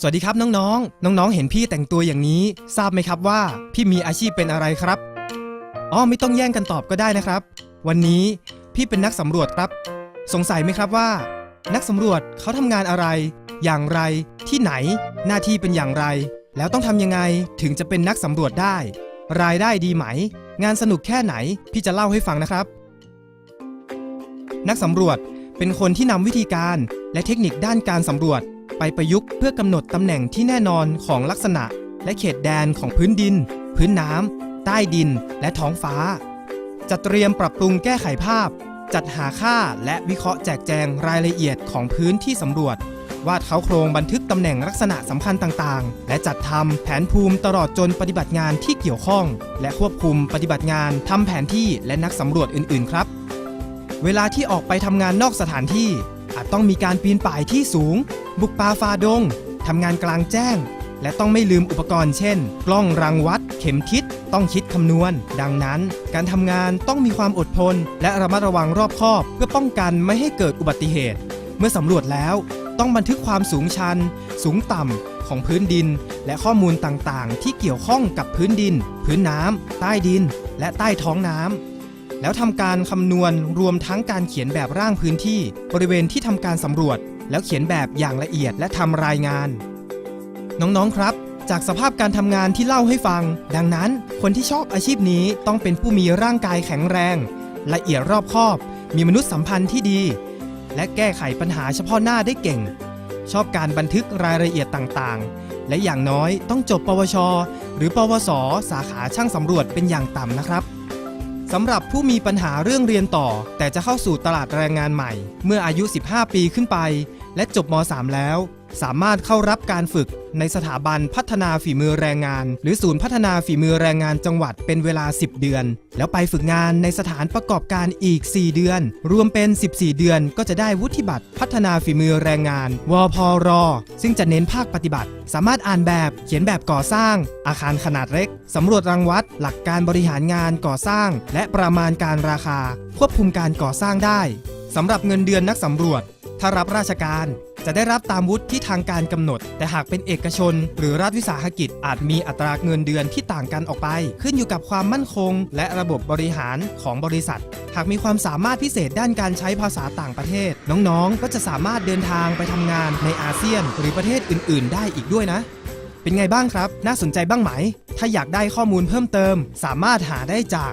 สวัสดีครับน้องๆ น้องๆ เห็นพี่แต่งตัวอย่างนี้ ทราบไหมครับว่า พี่มีอาชีพเป็นอะไรครับ อ๋อไม่ต้องแย่งกันตอบก็ได้นะครับ วันนี้พี่เป็นนักสำรวจครับ สงสัยไหมครับว่า นักสำรวจเขาทำงานอะไร อย่างไร ที่ไหน หน้าที่เป็นอย่างไร แล้วต้องทำยังไงถึงจะเป็นนักสำรวจได้ รายได้ดีไหม งานสนุกแค่ไหน พี่จะเล่าให้ฟังนะครับ นักสำรวจเป็นคนที่นำวิธีการและเทคนิคด้านการสำรวจ ไปประยุกต์เพื่อกำหนดตำแหน่งที่แน่นอนของลักษณะ และเขตแดนของพื้นดิน พื้นน้ำใต้ดิน และท้องฟ้า จะเตรียมปรับปรุงแก้ไขภาพ จัดหาค่าและวิเคราะห์แจกแจงรายละเอียดของพื้นที่สำรวจ วาดเขาโครงบันทึกตำแหน่งลักษณะสำคัญต่างๆ และจัดทำแผนภูมิตลอดจนปฏิบัติงานที่เกี่ยวข้อง และควบคุมปฏิบัติงานทำแผนที่และนักสำรวจอื่นๆ ครับ เวลาที่ออกไปทำงานนอกสถานที่ อาจต้องมีการปีนป่ายที่สูง บุกป่าฟาดงทำงานกลางแจ้ง และต้องไม่ลืมอุปกรณ์เช่น กล้องรังวัด เข็มทิศต้องคิดคำนวณ ดังนั้น การทำงานต้องมีความอดทน และระมัดระวังรอบคอบ เพื่อป้องกันไม่ให้เกิดอุบัติเหตุ เมื่อสำรวจแล้ว ต้องบันทึกความสูงชัน สูงต่ำของพื้นดิน และข้อมูลต่างๆ ที่เกี่ยวข้องกับพื้นดิน พื้นน้ำใต้ดิน และใต้ท้องน้ำ แล้วทำการคำนวณรวมทั้งการเขียนแบบร่างพื้นที่ บริเวณที่ทำการสำรวจ แล้วเขียนแบบอย่างละเอียดและทำรายงาน น้องๆครับ จากสภาพการทำงานที่เล่าให้ฟัง ดังนั้นคนที่ชอบอาชีพนี้ต้องเป็นผู้มีร่างกายแข็งแรง ละเอียดรอบคอบ มีมนุษยสัมพันธ์ที่ดี และแก้ไขปัญหาเฉพาะหน้าได้เก่ง ชอบการบันทึกรายละเอียดต่างๆ และอย่างน้อยต้องจบปวช หรือปวส สาขาช่างสำรวจเป็นอย่างต่ำนะครับ สำหรับผู้มีปัญหาเรื่องเรียนต่อ แต่จะเข้าสู่ตลาดแรงงานใหม่ เมื่ออายุ 15 ปีขึ้นไป และจบม .3 แล้ว สามารถเข้ารับการฝึกในสถาบันพัฒนาฝีมือแรงงาน หรือศูนย์พัฒนาฝีมือแรงงานจังหวัดเป็นเวลา 10 เดือน แล้วไปฝึกงานในสถานประกอบการอีก 4 เดือน รวมเป็น 14 เดือนก็จะได้วุฒิบัตรพัฒนาฝีมือแรงงาน วพร ซึ่งจะเน้นภาคปฏิบัติ สามารถอ่านแบบเขียนแบบก่อสร้าง อาคารขนาดเล็กสำรวจรังวัด หลักการบริหารงานก่อสร้าง และประมาณการราคา ควบคุมการก่อสร้างได้สำหรับเงินเดือนนักสำรวจถ้ารับราชการ จะได้รับตามวุฒิที่ทางการกำหนด แต่หากเป็นเอกชน หรือรัฐวิสาหกิจอาจมีอัตราเงินเดือนที่ต่างกันออกไป ขึ้นอยู่กับความมั่นคง และระบบบริหารของบริษัท หากมีความสามารถพิเศษด้านการใช้ภาษาต่างประเทศ น้องๆ ก็จะสามารถเดินทางไปทำงานในอาเซียน หรือประเทศอื่น ๆ ได้อีกด้วยนะ เป็นไงบ้างครับ น่าสนใจบ้างไหม ถ้าอยากได้ข้อมูลเพิ่มเติม สามารถหาได้จาก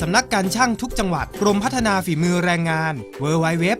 สำนักการช่างทุกจังหวัด กรมพัฒนาฝีมือแรงงาน www.dsd.go.th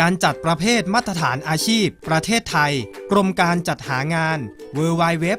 การจัดประเภทมาตรฐานอาชีพ ประเทศไทย กรมการจัดหางาน www.doe.go.th